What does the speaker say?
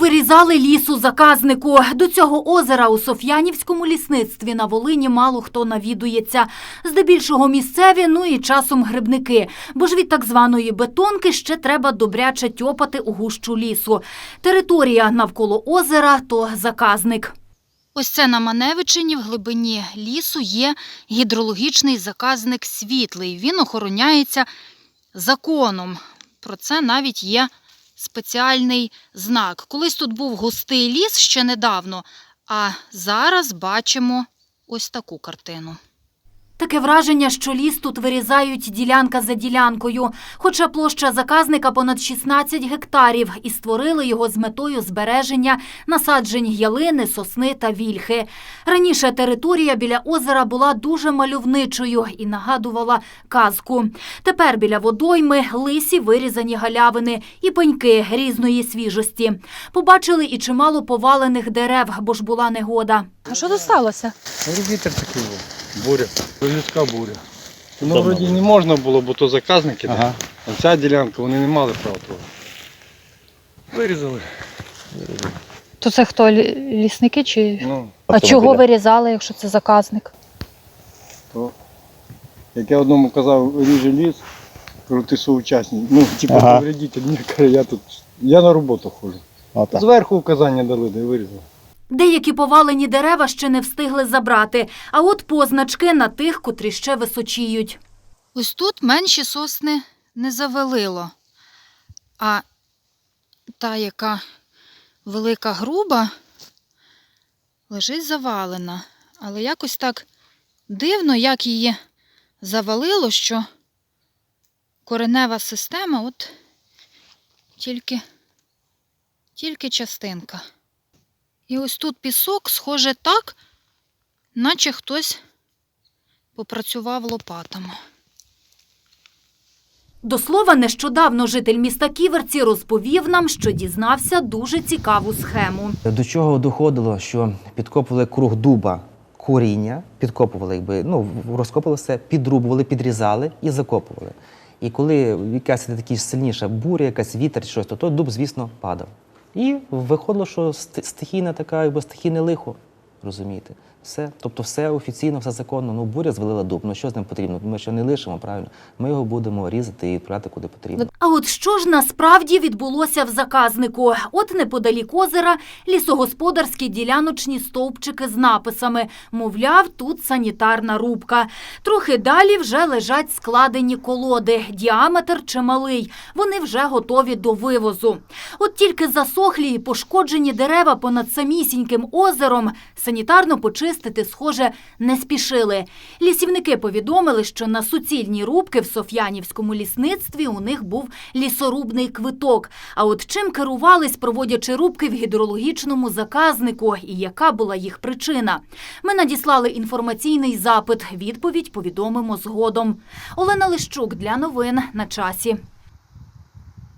Повирізали ліс у заказнику. До цього озера у Соф'янівському лісництві на Волині мало хто навідується. Здебільшого місцеві, ну і часом грибники. Бо ж від так званої бетонки ще треба добряче тьопати у гущу лісу. Територія навколо озера то заказник. Ось це на Маневичині в глибині лісу є гідрологічний заказник світлий. Він охороняється законом. Про це навіть є спеціальний знак. Колись тут був густий ліс ще недавно, а зараз бачимо ось таку картину. Таке враження, що ліс тут вирізають ділянка за ділянкою, хоча площа заказника понад 16 гектарів і створили його з метою збереження насаджень ялини, сосни та вільхи. Раніше територія біля озера була дуже мальовничою і нагадувала казку. Тепер біля водойми лисі вирізані галявини і пеньки різної свіжості. Побачили і чимало повалених дерев, бо ж була негода. А що тут сталося? Ну, Вітер такий був. Буря. Людська буря. Ну, вроді не можна було, бо то заказники. Ага. А ця ділянка, вони не мали права того. Вирізали. То це хто лісники чи. Ну, А чого вирізали, якщо це заказник? то, як я одному казав, ріже ліс, кажу, ти соучасник. Ну, типу, Ага. каже, я тут, я на роботу ходжу. Зверху указання дали, де вирізали. Деякі повалені дерева ще не встигли забрати, а от позначки на тих, котрі ще височіють. Ось тут менші сосни не завалило. А та, яка велика груба, лежить завалена. Але якось так дивно, як її завалило, що коренева система от тільки, тільки частинка. І ось тут пісок, схоже так, наче хтось попрацював лопатами. До слова, нещодавно житель міста Ківерці розповів нам, що дізнався дуже цікаву схему. До чого доходило, що підкопували круг дуба коріння, підкопували, якби, ну, розкопували все, підрубували, підрізали і закопували. І коли якась така сильніша буря, якась вітер, щось, то той дуб, звісно, падав. І виходило, що стихійна така, якби стихійне лихо, розумієте? Все, тобто все офіційно, все законно. Ну, буря звалила дуб. Ну що з ним потрібно? Ми що не лишимо, правильно? Ми його будемо різати і відправляти куди потрібно. А от що ж насправді відбулося в заказнику? От неподалік озера лісогосподарські діляночні стовпчики з написами. Мовляв, тут санітарна рубка. Трохи далі вже лежать складені колоди. Діаметр чималий. Вони вже готові до вивозу. От тільки засохлі і пошкоджені дерева понад самісіньким озером санітарно почистити, схоже, не спішили. Лісівники повідомили, що на суцільні рубки в Соф'янівському лісництві у них був лісорубний квиток. А от чим керувались, проводячи рубки в гідрологічному заказнику, і яка була їх причина? Ми надіслали інформаційний запит. Відповідь повідомимо згодом. Олена Лищук для новин на часі.